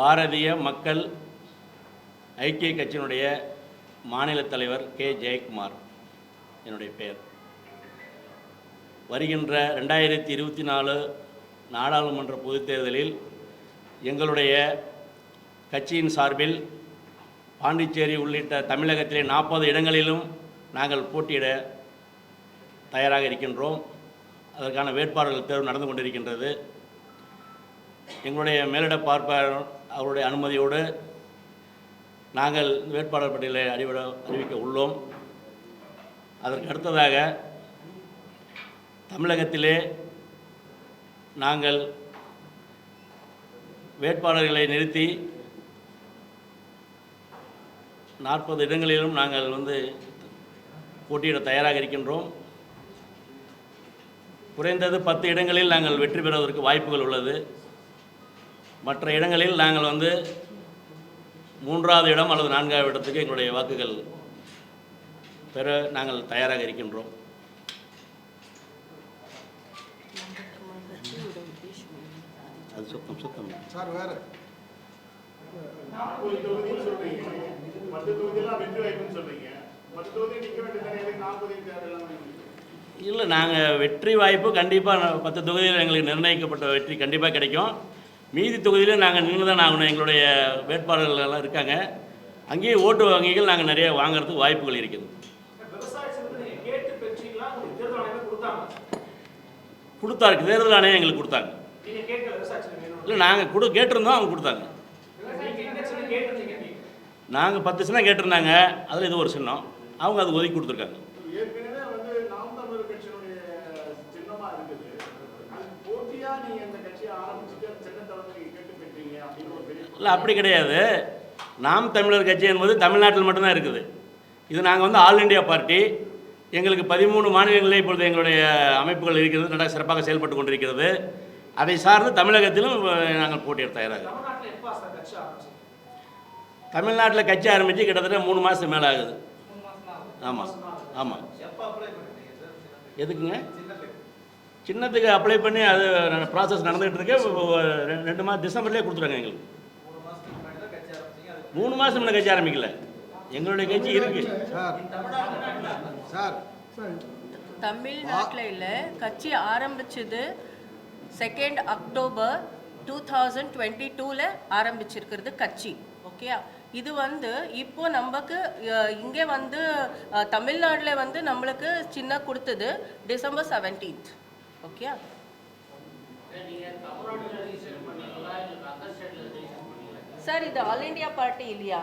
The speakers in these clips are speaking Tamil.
பாரதிய மக்கள் ஐக்கிய கட்சியினுடைய மாநில தலைவர் கே. ஜெயக்குமார் என்னுடைய பெயர். வருகின்ற ரெண்டாயிரத்தி இருபத்தி நாலு நாடாளுமன்ற பொதுத் தேர்தலில் எங்களுடைய கட்சியின் சார்பில் பாண்டிச்சேரி உள்ளிட்ட தமிழகத்திலே நாற்பது இடங்களிலும் நாங்கள் போட்டியிட தயாராக இருக்கின்றோம். அதற்கான வேட்பாளர்கள் தேர்வு நடந்து கொண்டிருக்கின்றது. எங்களுடைய மேலிட பார்ப்பாளர் அவருடைய அனுமதியோடு நாங்கள் வேட்பாளர் பட்டியலை அறிவிட அறிவிக்க உள்ளோம். அதற்கு அடுத்ததாக தமிழகத்திலே நாங்கள் வேட்பாளர்களை நிறுத்தி நாற்பது இடங்களிலும் நாங்கள் வந்து போட்டியிட தயாராக இருக்கின்றோம். குறைந்தது பத்து இடங்களில் நாங்கள் வெற்றி பெறுவதற்கு வாய்ப்புகள் உள்ளது. மற்ற இடங்களில் நாங்கள் வந்து மூன்றாவது இடம் அல்லது நான்காவது இடத்துக்கு எங்களுடைய வாக்குகள் பெற நாங்கள் தயாராக இருக்கின்றோம். அது சுத்தம் சுத்தம். சார் வேற. இல்லை நாங்கள் வெற்றி வாய்ப்பு கண்டிப்பாக பத்து தொகுதியில் எங்களுக்கு நிர்ணயிக்கப்பட்ட வெற்றி கண்டிப்பாக கிடைக்கும். மீதி தொகுதியில் நாங்கள் நின்று தான் ஆகணும். எங்களுடைய வேட்பாளர்கள் எல்லாம் இருக்காங்க. அங்கேயே ஓட்டு வங்கிகள் நாங்கள் நிறைய வாங்குறதுக்கு வாய்ப்புகள் இருக்குது. கொடுத்தாருக்கு தேர்தல் ஆணையம் கொடுத்தாரு. தேர்தல் ஆணையம் எங்களுக்கு கொடுத்தாங்க. இல்லை நாங்கள் கொடு கேட்டிருந்தோம் அவங்க கொடுத்தாங்க. நாங்கள் பத்து சின்னம் கேட்டிருந்தாங்க. அதில் இது ஒரு சின்னம். அவங்க அது ஒதுக்கி கொடுத்துருக்காங்க ஏற்கனவே வந்து நாம் தமிழர் கட்சியினுடைய சின்னமா இருக்குது அதுக்கு போட்டியா நீங்க இந்த கட்சியை ஆரம்பிச்சுட்டு அந்த சின்னத்தை வந்து நீங்க கேட்டு பெற்றீங்க அப்படின்னு ஒரு பெரிய இல்லை அப்படி கிடையாது. நாம் தமிழர் கட்சி என்பது தமிழ்நாட்டில் மட்டும்தான் இருக்குது. இது நாங்கள் வந்து ஆல் இண்டியா பார்ட்டி. எங்களுக்கு பதிமூணு மாநிலங்களில் இப்பொழுது எங்களுடைய அமைப்புகள் இருக்கிறது நல்லா சிறப்பாக செயல்பட்டு கொண்டிருக்கிறது. அதை சார்ந்து தமிழகத்திலும் நாங்கள் போட்டியிட தயாராக தமிழ்நாட்டில் கட்சி ஆரம்பித்து கிட்டத்தட்ட மூணு மாதத்துக்கு மேலே ஆகுது. ஆமாம் ஆமாம் எதுக்குங்க? சின்னத்துக்கு. அப்ளை பண்ணி அது ப்ராசஸ் நடந்துகிட்டு இருக்கு. ரெண்டு- மாதம் டிசம்பர்லேயே கொடுத்துருவாங்க எங்களுக்கு மூணு மாசத்துக்கு முன்னாடி தான் கட்சி ஆரம்பிச்சீங்க அது மூணு மாதம் முன்ன கட்சி ஆரம்பிக்கல. எங்களுடைய கட்சி சார் சார். தமிழ்நாட்டில் இல்லை கட்சி ஆரம்பிச்சது second October two thousand twenty டூவில் ஆரம்பிச்சிருக்கிறது கட்சி. ஓகே இது வந்து இப்போ நமக்கு இங்கே வந்து தமிழ்நாட்டுல வந்து நம்மளுக்கு சின்ன கொடுத்தது டிசம்பர் செவன்டீன்த் ஓகே சார் இது ஆல் இண்டியா பார்ட்டி இல்லையா?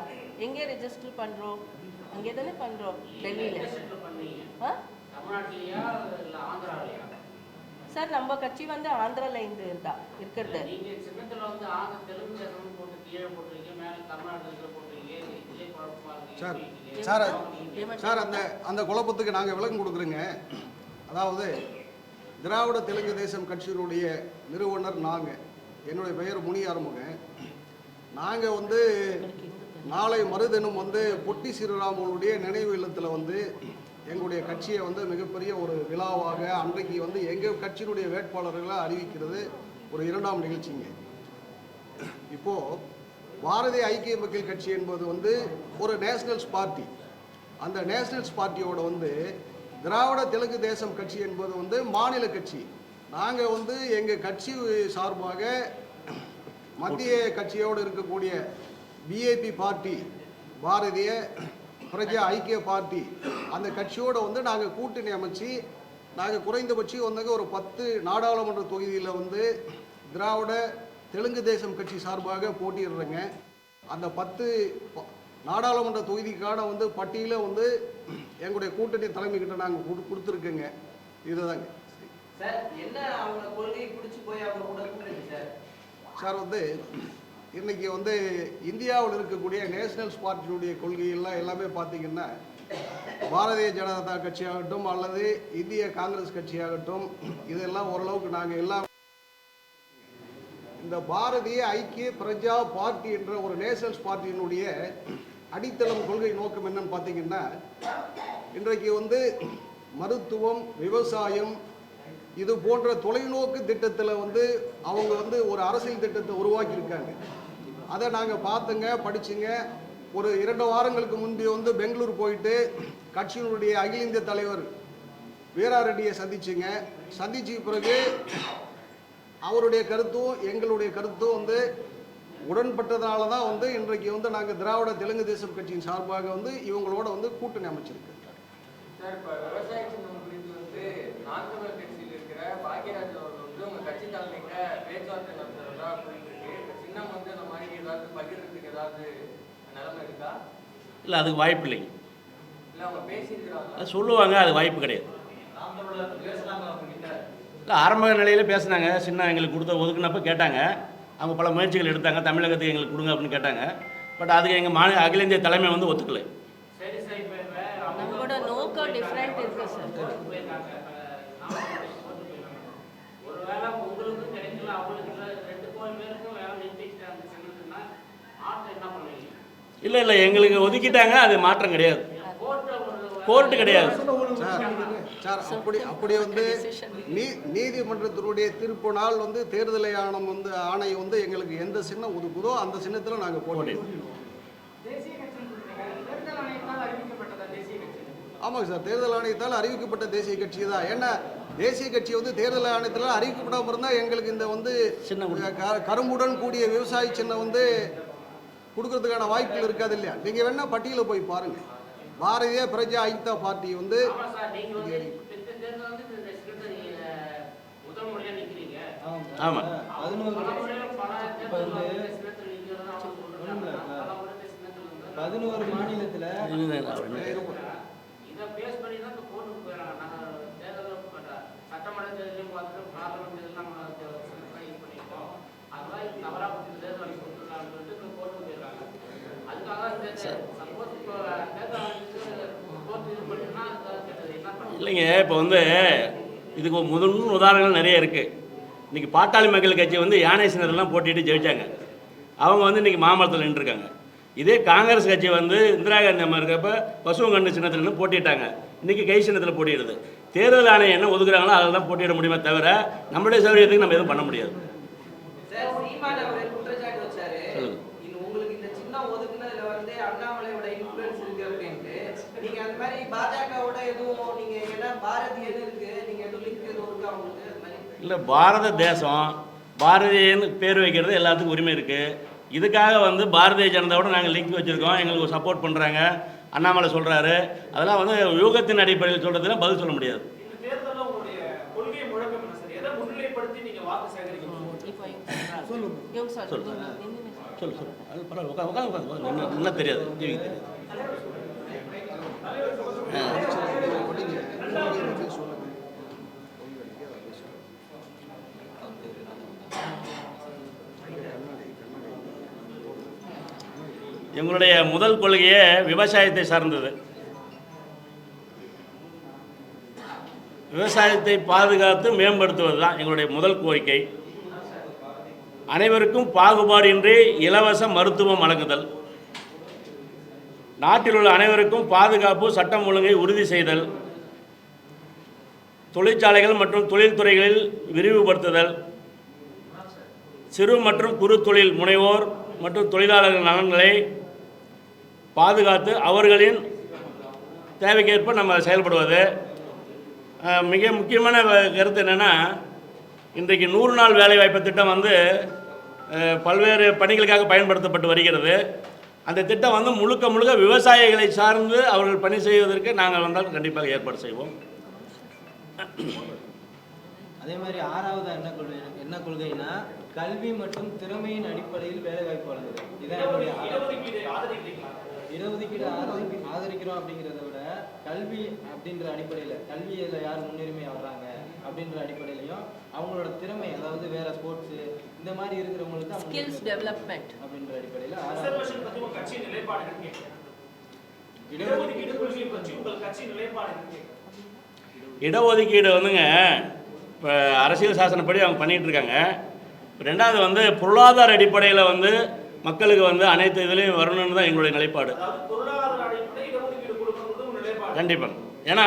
எங்கே ரெஜிஸ்டர் பண்ணுறோம் அங்கே தானே பண்ணுறோம் டெல்லியில். ஆ? சார் நம்ம கட்சி வந்து ஆந்திரால இருந்து இருந்தா இருக்கிறது. சார் சார் சார் அந்த அந்த குழப்பத்துக்கு நாங்கள் விளக்கம் கொடுக்குறோங்க. அதாவது திராவிட தெலுங்கு தேசம் கட்சியினுடைய நிறுவனர் நாங்கள் என்னுடைய பெயர் முனி ஆறுமுகன் நாங்கள் வந்து நாளை மறுதினம் வந்து பொட்டி ஸ்ரீராமனுடைய நினைவு இல்லத்தில் வந்து எங்களுடைய கட்சியை வந்து மிகப்பெரிய ஒரு விழாவாக அன்றைக்கு வந்து எங்கள் கட்சியினுடைய வேட்பாளர்களை அறிவிக்கிறது ஒரு இரண்டாம் நிகழ்ச்சிங்க. இப்போது பாரதிய ஐக்கிய மக்கள் கட்சி என்பது வந்து ஒரு நேஷனல்ஸ் பார்ட்டி. அந்த நேஷனல்ஸ் பார்ட்டியோட வந்து திராவிட தெலுங்கு தேசம் கட்சி என்பது வந்து மாநில கட்சி. நாங்கள் வந்து எங்கள் கட்சி சார்பாக மத்திய கட்சியோடு இருக்கக்கூடிய பிஏபி பார்ட்டி பாரதிய பிரஜா ஐக்கிய பார்ட்டி அந்த கட்சியோடு வந்து நாங்கள் கூட்டணி அமைச்சு நாங்கள் குறைந்தபட்சம் வந்தாங்க ஒரு பத்து நாடாளுமன்ற தொகுதியில் வந்து திராவிட தெலுங்கு தேசம் கட்சி சார்பாக போட்டியிடுறேங்க. அந்த பத்து நாடாளுமன்ற தொகுதிக்கான வந்து பட்டியலில் வந்து எங்களுடைய கூட்டணி தலைமைக்கிட்ட நாங்கள் கொடு கொடுத்துருக்கோங்க. இதுதாங்க. சார் என்ன அவங்க கொள்கையை பிடிச்சி போய் அவங்க கூட கூட்டணி சார்? சார் வந்து இன்னைக்கு வந்து இந்தியாவில் இருக்கக்கூடிய நேஷனல்ஸ் பார்ட்டியினுடைய கொள்கையெல்லாம் எல்லாமே பார்த்தீங்கன்னா பாரதிய ஜனதா கட்சியாகட்டும் அல்லது இந்திய காங்கிரஸ் கட்சியாகட்டும் இதெல்லாம் ஓரளவுக்கு நாங்கள் எல்லாம் இந்த பாரதிய ஐக்கிய பிரஜா பார்ட்டி என்ற ஒரு நேஷனல்ஸ் பார்ட்டியினுடைய அடித்தளம் கொள்கை நோக்கம் என்னன்னு பார்த்தீங்கன்னா இன்றைக்கு வந்து மருத்துவம் விவசாயம் இது போன்ற தொலைநோக்கு திட்டத்தில் வந்து அவங்க வந்து ஒரு அரசியல் திட்டத்தை உருவாக்கியிருக்காங்க. அதை நாங்கள் பார்த்துங்க படிச்சுங்க. ஒரு இரண்டு வாரங்களுக்கு முன்பு வந்து பெங்களூர் போயிட்டு கட்சியினுடைய அகில இந்திய தலைவர் வீரா ரெட்டியை சந்திச்சுங்க. சந்திச்ச பிறகு அவருடைய கருத்தும் எங்களுடைய கருத்தும் வந்து உடன்பட்டதுனால தான் வந்து இன்றைக்கு வந்து நாங்கள் திராவிட தெலுங்கு தேசம் கட்சியின் சார்பாக வந்து இவங்களோட வந்து கூட்டணி அமைச்சிருக்கு பாக்யராஜ் அவர்கள் வந்து உங்க கட்சி தலைமையிட்ட பேச்சுவார்த்தை நடத்துறதா குறிப்பிட்டு இந்த சின்னம் வந்து அந்த மாதிரி ஏதாவது பகிர்றதுக்கு ஏதாவது நிலைமை இருக்கா? இல்லை அதுக்கு வாய்ப்பு இல்லைங்க இல்லை அவங்க பேசியிருக்கிறாங்களா அது சொல்லுவாங்க அது வாய்ப்பு கிடையாது. இல்லை ஆரம்ப நிலையில் பேசுனாங்க. சின்ன எங்களுக்கு கொடுத்த ஒதுக்குனப்ப கேட்டாங்க. அவங்க பல முயற்சிகள் எடுத்தாங்க. தமிழகத்துக்கு எங்களுக்கு கொடுங்க அப்படின்னு கேட்டாங்க. பட் அதுக்கு எங்கள் மாநில அகில இந்திய தலைமை வந்து ஒத்துக்கலை. சரி சார் நோக்கம் டிஃப்ரெண்ட் இருக்கு சார் கோர்ட்டுக்கு போயிருக்காங்க இப்போ நாமக்கல் கோர்ட்டுக்கு போயிருக்காங்க ஒருவேளை உங்களுக்கும் கிடைக்கல அவங்களுக்கு இல்லை ரெண்டு கோயில் பேருக்கும் வேலை நிறுத்திக்கிட்டு அந்த சின்னத்துனா ஆட்டை என்ன பண்ணுவீங்க இல்லை இல்லை எங்களுக்கு ஒதுக்கிட்டாங்க அது மாற்றம் கிடையாது. கோர்ட்டை கிடையாது. சார் அப்படி அப்படி வந்து நீ நீதிமன்றத்தினுடைய தீர்ப்பினால் வந்து தேர்தல் ஆணையம் வந்து ஆணையம் வந்து எங்களுக்கு எந்த சின்னம் ஒதுக்குதோ அந்த சின்னத்தில் நாங்கள் போட்டோம் ஆமாங்க சார் தேர்தல் ஆணையத்தால் அறிவிக்கப்பட்ட தேசிய கட்சி தான். ஏன்னா தேசிய கட்சி வந்து தேர்தல் ஆணையத்தில் அறிவிக்கப்படாமல் இருந்தால் எங்களுக்கு இந்த வந்து க- கரும்புடன் கூடிய விவசாய சின்னம் வந்து கொடுக்கறதுக்கான வாய்ப்புகள் இருக்காது இல்லையா? நீங்கள் வேணா பட்டியலை போய் பாருங்க. பாரதிய பிரஜா ஐக்தா பார்ட்டி வந்து ஆமாம் பதினோரு மாநிலத்துல இல்லைங்க இப்போ வந்து இதுக்கு முதல் உதாரணங்கள் நிறைய இருக்குது இன்றைக்கி பாட்டாளி மக்கள் கட்சி வந்து யானை சின்னதெல்லாம் போட்டிட்டு ஜெயிச்சாங்க. அவங்க வந்து இன்றைக்கி மாமரத்தில் நின்றுருக்காங்க. இதே காங்கிரஸ் கட்சி வந்து இந்திரா காந்தி அம்மா இருக்கப்ப பசுவங்கண்ணு சின்னத்தில் போட்டிட்டாங்க. இன்றைக்கி கை சின்னத்தில் போட்டிடுது. தேர்தல் ஆணையம் என்ன ஒதுக்குறாங்களோ அதில் தான் போட்டியிட முடியுமே தவிர நம்மளுடைய சௌகரியத்துக்கு நம்ம எதுவும் பண்ண முடியாது சார் சீமான் அவர் குற்றச்சாட்டு வச்சாரு சொல்லுங்க. இது உங்களுக்கு இந்த சின்னம் ஒதுக்குனதுல வந்து அண்ணாமலையோட இன்ஃபுளுன்ஸ் இருக்கு அப்படின்ட்டு நீங்க அந்த மாதிரி பாஜகவோட எதுவும் நீங்க ஏன்னா பாரதியன்னு இருக்கு நீங்க எதுவும் லிங்க் எதுவும் இருக்கா உங்களுக்கு அது மாதிரி இல்லை பாரத தேசம் பாரதியன்னு பேர் வைக்கிறது எல்லாத்துக்கும் உரிமை இருக்குது இதுக்காக வந்து பாரதிய ஜனதாவோட நாங்கள் லிங்க் வச்சுருக்கோம். எங்களுக்கு சப்போர்ட் பண்ணுறாங்க அண்ணாமலை சொல்கிறாரு அதெல்லாம் வந்து யூகத்தின் அடிப்படையில் சொல்கிறதுல பதில் சொல்ல முடியாது. சொல்லு. சொல்லு. சொல்லு அது பரவாயில்ல உட்காந்து உட்காந்து உட்காந்து என்ன என்ன தெரியாது. டிவிக்கு தெரியாது. எங்களுடைய முதல் கொள்கையே விவசாயத்தை சார்ந்தது. விவசாயத்தை பாதுகாத்து மேம்படுத்துவது தான் எங்களுடைய முதல் கோரிக்கை. அனைவருக்கும் பாகுபாடின்றி இலவச மருத்துவம் வழங்குதல். நாட்டில் உள்ள அனைவருக்கும் பாதுகாப்பு சட்டம் ஒழுங்கை உறுதி செய்தல் தொழிற்சாலைகள் மற்றும் தொழில்துறைகளில் விரிவுபடுத்துதல் சிறு மற்றும் குறு தொழில் முனைவோர் மற்றும் தொழிலாளர்கள் நலன்களை பாதுகாத்து அவர்களின் தேவைக்கேற்ப நம்ம செயல்படுவது. மிக முக்கியமான கருத்து என்னென்னா இன்றைக்கு நூறு நாள் வேலைவாய்ப்பு திட்டம் வந்து பல்வேறு பணிகளுக்காக பயன்படுத்தப்பட்டு வருகிறது. அந்த திட்டம் வந்து முழுக்க முழுக்க விவசாயிகளை சார்ந்து அவர்கள் பணி செய்வதற்கு நாங்கள் வந்தால் கண்டிப்பாக ஏற்பாடு செய்வோம். அதே மாதிரி ஆறாவது என்ன கொள்கை என்ன கொள்கைனா கல்வி மற்றும் திறமையின் அடிப்படையில் வேலை வாய்ப்பு வழங்குது இதான். இடஒதுக்கீடு ஆதரிக்கிறோம் அப்படிங்கிறத விட கல்வி அப்படின்ற அடிப்படையில் கல்வியில் யார் முன்னுரிமை வர்றாங்க அப்படின்ற அடிப்படையிலையும் அவங்களோட திறமை அதாவது வேற ஸ்போர்ட்ஸு இந்த மாதிரி இருக்கிறவங்களுக்கு ஸ்கில்ஸ் டெவலப்மெண்ட் அப்படின்ற அடிப்படையில் ரிசர்வேஷன் கட்சி நிலைப்பாடு இடஒதுக்கீடு கொள்கை பற்றி உங்கள் கட்சி நிலைப்பாடு இடஒதுக்கீடு வந்துங்க இப்போ அரசியல் சாசனப்படி அவங்க பண்ணிகிட்டு இருக்காங்க. ரெண்டாவது வந்து பொருளாதார அடிப்படையில் வந்து மக்களுக்கு வந்து அனைத்து இதுலேயும் வரணும்னு தான் எங்களுடைய நிலைப்பாடு. கண்டிப்பாக ஏன்னா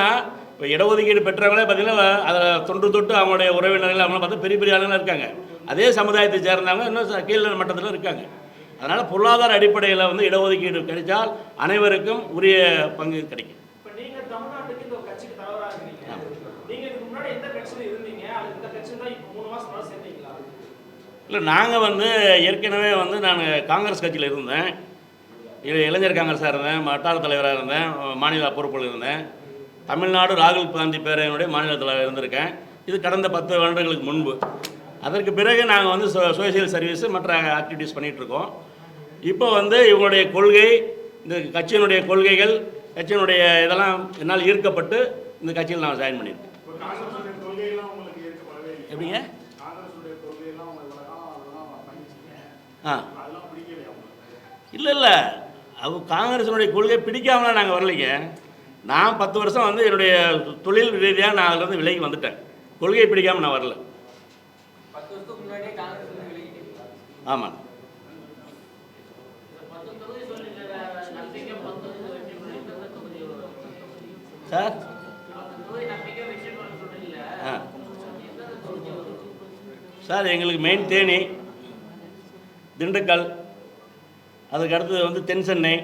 இடஒதுக்கீடு பெற்றவங்களே பார்த்தீங்கன்னா அதில் தொன்று தொட்டு அவங்களுடைய உறவினர்கள் அவங்கள பார்த்தா பெரிய பெரிய ஆளுங்க இருக்காங்க. அதே சமுதாயத்தை சேர்ந்தவங்க இன்னும் கீழ் மட்டத்தில் இருக்காங்க. அதனால் பொருளாதார அடிப்படையில் வந்து இடஒதுக்கீடு கிடைத்தால் அனைவருக்கும் உரிய பங்கு கிடைக்கும். இப்ப இப்போ இல்லை நாங்கள் வந்து ஏற்கனவே வந்து நான் காங்கிரஸ் கட்சியில் இருந்தேன். இளைஞர் காங்கிரஸாக இருந்தேன் வட்டார தலைவராக இருந்தேன் மாநில பொறுப்பில் இருந்தேன். தமிழ்நாடு ராகுல் காந்தி பேரவையினுடைய மாநில தலைவர் இருந்திருக்கேன். இது கடந்த பத்து வருடங்களுக்கு முன்பு. அதற்கு பிறகு நாங்கள் வந்து சோ சோசியல் சர்வீஸ் மற்ற ஆக்டிவிட்டீஸ் பண்ணிகிட்ருக்கோம் இப்போ வந்து இவங்களுடைய கொள்கை இந்த கட்சியினுடைய கொள்கைகள் கட்சியினுடைய இதெல்லாம் என்னால் ஈர்க்கப்பட்டு இந்த கட்சியில் நான் ஜாயின் பண்ணியிருக்கேன். எப்படிங்க? ஆ. இல்லை இல்லை. அவங்க காங்கிரஸினுடைய கொள்கை பிடிக்காமலாம் நாங்கள் வரலைங்க. நான் பத்து வருஷம் வந்து என்னுடைய தொழில் ரீதியாக நான் அதிலிருந்து விலகி வந்துட்டேன். கொள்கையை பிடிக்காமல் நான் வரல. ஆமாம்? சார்? ஆ. சார் எங்களுக்கு மெயின் தேனி திண்டுக்கல் அதுக்கு அடுத்தது வந்து தென் சென்னை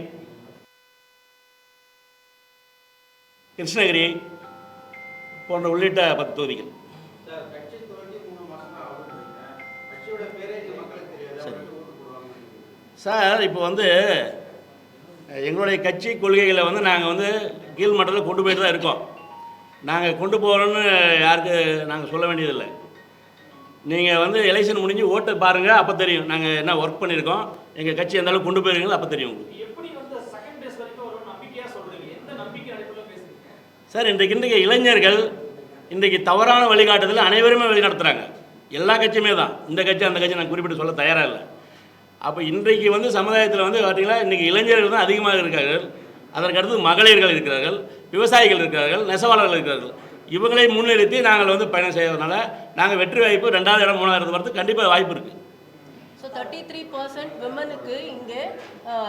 கிருஷ்ணகிரி போன்ற உள்ளிட்ட பத்து தொகுதிகள். சார் சரி. இப்போ வந்து எங்களுடைய கட்சி கொள்கைகளை வந்து நாங்கள் வந்து கீழ் மட்டத்தில் கொண்டு போயிட்டு தான் இருக்கோம். நாங்கள் கொண்டு போகிறோன்னு யாருக்கு நாங்கள் சொல்ல வேண்டியதில்லை. நீங்கள் வந்து எலெக்ஷன் முடிஞ்சு ஓட்டு பாருங்கள் அப்போ தெரியும். நாங்கள் என்ன ஒர்க் பண்ணியிருக்கோம் எங்கள் கட்சி எந்த அளவுக்கு கொண்டு போயிருக்கீங்களோ அப்போ தெரியும் உங்களுக்கு எப்படி வந்து செகண்ட் டேஸ் வரைக்கும் ஒரு நம்பிக்கையா சொல்றீங்க எந்த நம்பிக்கை அடிப்படையில் பேசுறீங்க சார் இன்றைக்கு இன்றைக்கு இளைஞர்கள் இன்றைக்கு தவறான வழிகாட்டுதல் அனைவருமே வழிநடத்துகிறாங்க எல்லா கட்சியுமே தான். இந்த கட்சி அந்த கட்சி நான் குறிப்பிட்டு சொல்ல தயாராக இல்லை. அப்போ இன்றைக்கு வந்து சமுதாயத்தில் வந்து பார்த்தீங்கன்னா இன்றைக்கி இளைஞர்கள் தான் அதிகமாக இருக்கிறார்கள். அதற்கடுத்து மகளிர்கள் இருக்கிறார்கள் விவசாயிகள் இருக்கிறார்கள் நெசவாளர்கள் இருக்கிறார்கள். இவங்களை முன்னிறுத்தி நாங்கள் வந்து பயணம் செய்கிறதுனால நாங்கள் வெற்றி வாய்ப்பு ரெண்டாவது இடம் மூணாவது வரது கண்டிப்பாக வாய்ப்பு இருக்குது ஸோ தேர்ட்டி த்ரீ பர்சன்ட் விமனுக்கு இங்கே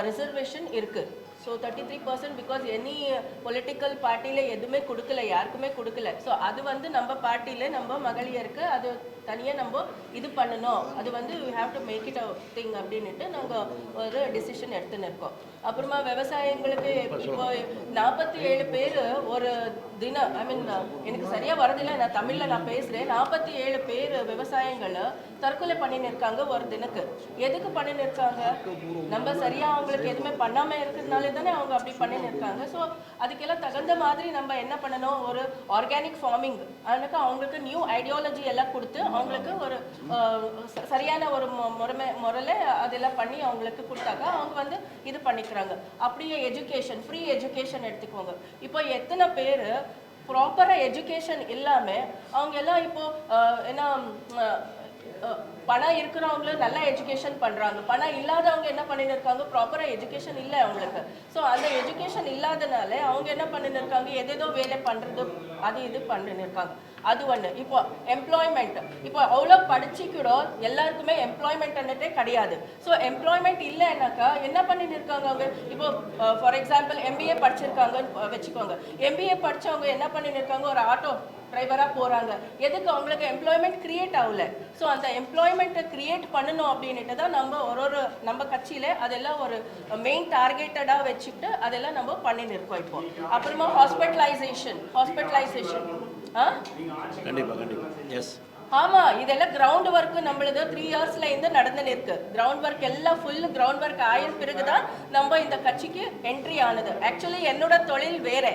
ரிசர்வேஷன் இருக்குது so thirty three percent because any political பார்ட்டியில் எதுவுமே கொடுக்கல யாருக்குமே கொடுக்கல. ஸோ அது வந்து நம்ம பார்ட்டியில் நம்ம மகளிருக்கு அது தனியாக நம்ம இது பண்ணணும். அது வந்து you have to make it a thing அப்படின்னுட்டு நாங்கள் ஒரு டிசிஷன் எடுத்துன்னு இருக்கோம். அப்புறமா விவசாயிங்களுக்கு இப்போ நாற்பத்தி ஏழு பேர் ஒரு தினம் ஐ மீன் எனக்கு சரியாக வரதில்லை நான் தமிழில் நான் பேசுகிறேன் நாற்பத்தி ஏழு பேர் விவசாயங்களை தற்கொலை பண்ணின்னு இருக்காங்க ஒரு தினக்கு. எதுக்கு பண்ணின்னு இருக்காங்க? நம்ம சரியாக அவங்களுக்கு எதுவுமே பண்ணாமல் இருக்கிறதுனால தானே அவங்க அப்படி பண்ணின்னு இருக்காங்க. ஸோ அதுக்கெல்லாம் தகுந்த மாதிரி நம்ம என்ன பண்ணணும்? ஒரு ஆர்கானிக் ஃபார்மிங் அதுக்கு அவங்களுக்கு நியூ ஐடியாலஜி எல்லாம் கொடுத்து அவங்களுக்கு ஒரு சரியான ஒரு முறைமை முறையில் அதெல்லாம் பண்ணி அவங்களுக்கு கொடுத்தாக்கா அவங்க வந்து இது பண்ணிக்கிறாங்க. அப்படியே எஜுகேஷன் ஃப்ரீ எஜுகேஷன் எடுத்துக்கோங்க. இப்போ எத்தனை பேர் ப்ராப்பராக எஜுகேஷன் இல்லாமல் அவங்க எல்லாம் இப்போ என்ன பணம் இருக்கிறவங்களும் நல்ல எஜுகேஷன் பண்ணுறாங்க பணம் இல்லாதவங்க என்ன பண்ணின்னு இருக்காங்க? ப்ராப்பராக எஜுகேஷன் இல்லை அவங்களுக்கு. ஸோ அந்த எஜுகேஷன் இல்லாதனால அவங்க என்ன பண்ணின்னு இருக்காங்க? எதேதோ வேலை பண்ணுறது அது இது பண்ணின்னு இருக்காங்க. அது ஒன்று இப்போ எம்ப்ளாய்மெண்ட் இப்போ அவ்வளோ படிச்சு கூட எல்லாருக்குமே எம்ப்ளாய்மெண்ட்ன்றதே கிடையாது. ஸோ எம்ப்ளாய்மெண்ட் இல்லைன்னாக்கா என்ன பண்ணிட்டு இருக்காங்க அவங்க? இப்போ ஃபார் எக்ஸாம்பிள் எம்பிஏ படிச்சிருக்காங்கன்னு வச்சுக்கோங்க. எம்பிஏ படித்தவங்க என்ன பண்ணிட்டு இருக்காங்க? ஒரு ஆட்டோ டிரைவராக போகிறாங்க எதுக்கு அவங்களுக்கு எம்ப்ளாய்மெண்ட் கிரியேட் ஆகல? ஸோ அந்த எம்ப்ளாய்மெண்ட்டை கிரியேட் பண்ணணும் அப்படின்னுட்டு தான் நம்ம ஒரு ஒரு நம்ம கட்சியில் அதெல்லாம் ஒரு மெயின் டார்கெட்டடாக வச்சுக்கிட்டு அதெல்லாம் நம்ம பண்ணின்னு இருக்கோம் இப்போ. அப்புறமா ஹாஸ்பிட்டலைசேஷன் ஹாஸ்பிட்டலைசேஷன் கண்டிப்பாக கண்டிப்பாக எஸ் ஆமா இதெல்லாம் கிரவுண்ட் ஒர்க் நம்மளது த்ரீ இயர்ஸ்ல இருந்து நடந்துன்னு இருக்கு. கிரவுண்ட் ஒர்க் எல்லாம் ஃபுல் கிரவுண்ட் ஒர்க் ஆயின பிறகுதான் நம்ம இந்த கட்சிக்கு என்ட்ரி ஆனது. ஆக்சுவலி என்னோட தொழில் வேற.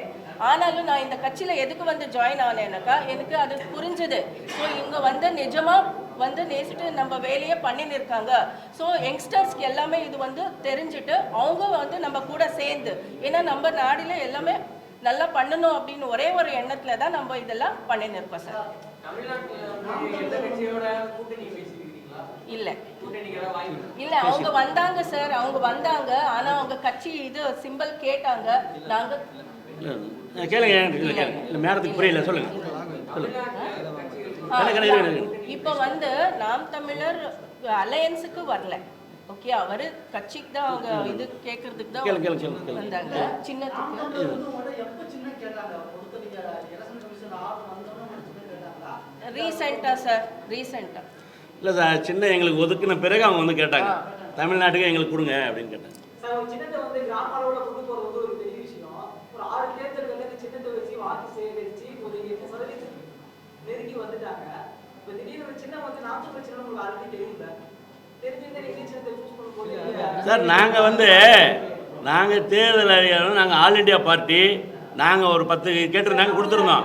ஆனாலும் நான் இந்த கட்சியில எதுக்கு வந்து ஜாயின் ஆனேனாக்கா எனக்கு அது புரிஞ்சுது. ஸோ இங்க வந்து நிஜமா வந்து நேசிட்டு நம்ம வேலையை பண்ணின்னு இருக்காங்க. ஸோ யங்ஸ்டர்ஸ்க்கு எல்லாமே இது வந்து தெரிஞ்சுட்டு அவங்க வந்து நம்ம கூட சேர்ந்து ஏன்னா நம்ம நாடில எல்லாமே நல்லா பண்ணணும் அப்படின்னு ஒரே ஒரு எண்ணத்துல தான் நம்ம இதெல்லாம் பண்ணின்னு இருக்கோம் சார். இல்ல. இல்ல அவங்க வந்தாங்க சார். அவங்க வந்தாங்க. ஆனா அவங்க கட்சி இது சிம்பல் கேட்டாங்க. நாங்க கேளுங்க புரியல கணக்கு. இப்ப வந்து நாம் தமிழர் அலையன்ஸுக்கு வரல. ஓகே அவரு கட்சிக்கு தான் அவங்க இது கேட்கறதுக்கு தான் கேளு, கேளு, கேளு, கேளு. வந்தாங்க. சின்னத்துக்கு. ரீசெண்டா சார். ரீசெண்டா. இல்லை சார் சின்ன எங்களுக்கு ஒதுக்கின பிறகு அவங்க வந்து கேட்டாங்க. தமிழ்நாட்டுக்கு எங்களுக்கு கொடுங்க அப்படின்னு கேட்டேன் சார் ஒரு சின்னத்தை வந்து கிராம அளவுல கொண்டு போறது வந்து ஒரு பெரிய விஷயம். ஒரு ஆறு தேர்தல்கள்ல இந்த சின்னத்தை வச்சு வாக்கு சேகரிச்சு ஒரு எட்டு சதவீதம் நெருங்கி வந்துட்டாங்க. இப்ப திடீர்னு ஒரு சின்னம் வந்து நாற்பது சின்னம் உங்களுக்கு ஆல்ரெடி தெரியல சார் நாங்கள் வந்து நாங்கள் தேர்தல் அறிக்கையில் நாங்கள் ஆல் இண்டியா பார்ட்டி நாங்கள் ஒரு பத்து கேட்டிருந்தாங்க கொடுத்துருந்தோம்.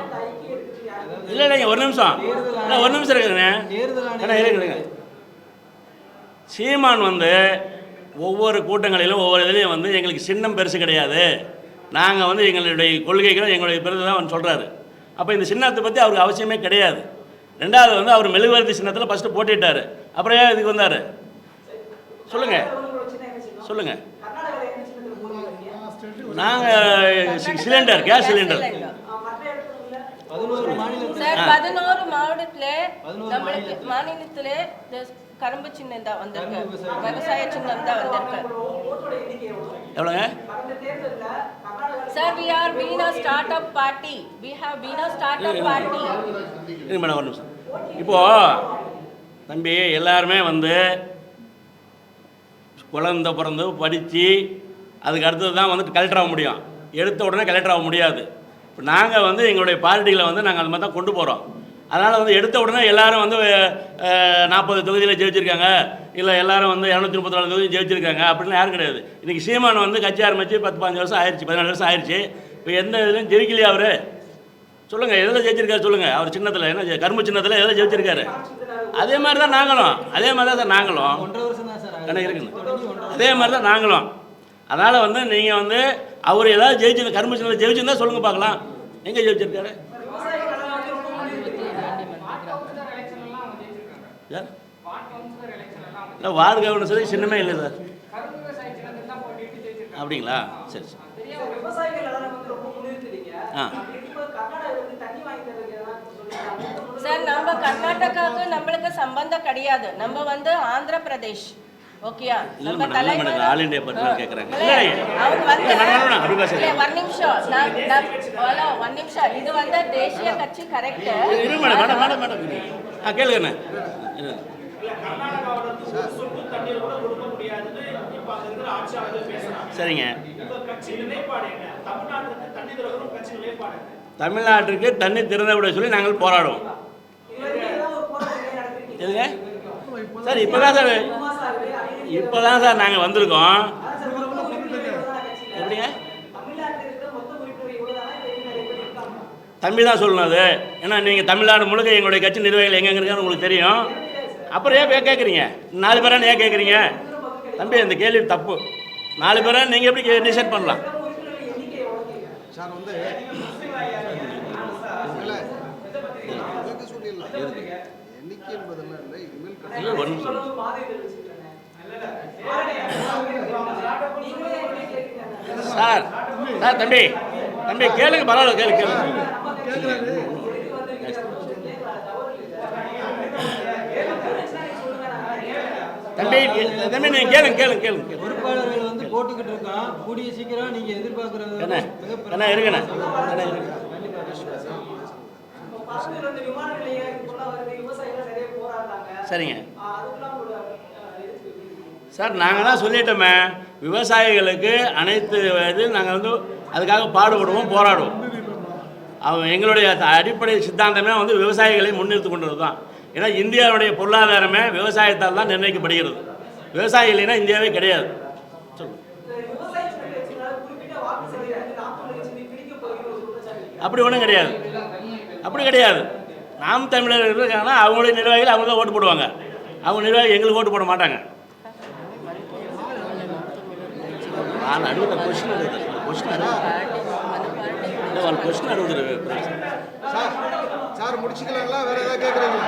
இல்லை இல்லைங்க ஒரு நிமிஷம். இல்லை ஒரு நிமிஷம் இருக்குதுண்ணே இருக்குதுங்க சீமான் வந்து ஒவ்வொரு கூட்டங்களிலும் ஒவ்வொரு இதுலேயும் வந்து எங்களுக்கு சின்னம் பெருசு கிடையாது. நாங்கள் வந்து எங்களுடைய கொள்கைகளும் எங்களுடைய பிறகு தான் வந்து சொல்கிறாரு அப்போ இந்த சின்னத்தை பற்றி அவருக்கு அவசியமே கிடையாது. ரெண்டாவது வந்து அவர் மெழுகுவர்த்தி சின்னத்தில் ஃபஸ்ட்டு போட்டிட்டாரு. அப்புறம் ஏன் இதுக்கு வந்தார்? சின்னத்துல போறீங்க நாங்கள் சிலிண்டர் கேஸ் சிலிண்டர். சார் பதினோரு மாவட்டத்துல நம்மளுக்கு மாநிலத்துல கரும்பு சின்னம் தான் வந்திருக்கு. விவசாய சின்னம். தான் வந்திருக்கு. எவ்வளோங்க? கர்நாடகால Sir, we are being a startup party. We have been a startup party. இருங்க மேடம் ஒரு நிமிஷம். இப்போது தம்பி எல்லாருமே வந்து குழந்த பிறந்து படித்து அதுக்கு அடுத்தது தான் வந்து கலெக்டர் ஆக முடியும். எடுத்த உடனே கலெக்டர் ஆக முடியாது. இப்போ நாங்கள் வந்து எங்களுடைய பார்ட்டியில் வந்து நாங்கள் அது மாதிரி தான் கொண்டு போகிறோம் அதனால் வந்து எடுத்த உடனே எல்லாரும் வந்து நாற்பது தொகுதியில் ஜெயிச்சிருக்காங்க. இல்லை எல்லாரும் வந்து இரநூத்தி முப்பத்தி நாலு தொகுதி ஜெயிச்சிருக்காங்க. அப்படின்னு யாரும் கிடையாது. இன்றைக்கி சீமான் வந்து கட்சி ஆரம்பித்து பத்து பதினஞ்சு வருஷம் ஆயிடுச்சு பதினாலு வருஷம் ஆயிடுச்சு. இப்போ எந்த இதுலையும் ஜெயிக்கலையா அவர்? சொல்லுங்கள் எதில் ஜெயிச்சிருக்காரு சொல்லுங்கள் அவர் சின்னத்தில் என்ன கரும்பு சின்னத்தில் எதில் ஜெயிச்சிருக்காரு? அதே மாதிரி தான் நாங்களும். அதே மாதிரி தான் சார் நாங்களும். ஒன்றரை இருக்குது. அதே மாதிரி தான் நாங்களும். அதனால் வந்து நீங்கள் வந்து அவர் ஏதாவது ஜெயிச்சு கரும்பு சின்னத்தில் ஜெயிச்சிருந்தா சொல்லுங்கள் பார்க்கலாம் எங்கே ஜெயிச்சிருக்காரு? யார் இல்லை வார்டு கவர்னர் சொல்லி சின்னமே இல்லை சார். அப்படிங்களா? சரி சரி. ஆ. சார் நம்ம கர்நாடகாவுக்கு நம்மளுக்கு சம்பந்தம் கிடையாது. நம்ம வந்து ஆந்திர பிரதேஷ் ஓகேயா? நம்ம தலைவர் ஆல் இண்டியா பர்சனல் அவங்க வந்து ஒரு நிமிஷம். நான் ஒரு நிமிஷம். இது வந்து தேசிய கட்சி கரெக்ட் இருங்க மேடம் மேடம் ஆ சரிங்க. தமிழ்நாட்டுக்கு தண்ணி திறந்த விட சொல்லி நாங்கள் போராடுவோம். சார் இப்போ தான் சார். இப்போ தான் சார் நாங்கள் வந்திருக்கோம். எப்படிங்க? தம்பி தான் சொல்லணும் அது. ஏன்னா நீங்கள் தமிழ்நாடு முழுக்க எங்களுடைய கட்சி நிர்வாகிகள் எங்கெங்க இருக்கான்னு உங்களுக்கு தெரியும். அப்புறம் ஏன் கேட்குறீங்க நாலு பேரான ஏன் கேட்குறீங்க தம்பி அந்த கேள்வி தப்பு. நாலு பேரா நீங்கள் எப்படி டிசைட் பண்ணலாம்? சார் வந்து எண்ணிக்கை என்பதெல்லாம் இல்லை இனிமேல் இல்லை ஒரு நிமிஷம் சார் சார் தம்பி தம்பி கேளுங்க பரவாயில்ல கேளு கேளு. தம்பி தம்பி நீங்கள் கேளுங்க கேளுங்க கேளுங்க. பொறுப்பாளர்கள் வந்து போட்டுக்கிட்டு இருக்கோம் கூடிய சீக்கிரம் நீங்க எதிர்பார்க்கறது என்ன என்ன இருக்குண்ணே என்ன இருக்கு சரிங்க அதுக்கெல்லாம் ஒரு அஹ், எதிர்ப்பு எப்படி? சார் நாங்கள் தான் சொல்லிட்டோமே விவசாயிகளுக்கு அனைத்து இது நாங்கள் வந்து அதுக்காக பாடுபடுவோம் போராடுவோம். அவங்க எங்களுடைய அடிப்படை சித்தாந்தமே வந்து விவசாயிகளை முன்னிறுத்து கொண்டது தான் ஏன்னா இந்தியாவுடைய பொருளாதாரமே விவசாயத்தால் தான் நிர்ணயிக்கப்படுகிறது. விவசாயி இல்லைன்னா இந்தியாவே கிடையாது. அப்படி ஒன்றும் கிடையாது. அப்படி கிடையாது. நாம் தமிழர்கள் இருக்காங்கன்னா அவங்களுடைய நிர்வாகிகள் அவங்க தான் ஓட்டு போடுவாங்க. அவங்க நிர்வாகி எங்களுக்கு ஓட்டு போட மாட்டாங்க. நான் அடுத்த கொஸ்டின் அடுத்த கொஸ்டின் இல்லை ஒரு கொஸ்டின் அடுத்த சார் சார் முடிச்சுக்கலாங்களா வேற ஏதாவது கேட்குறீங்களா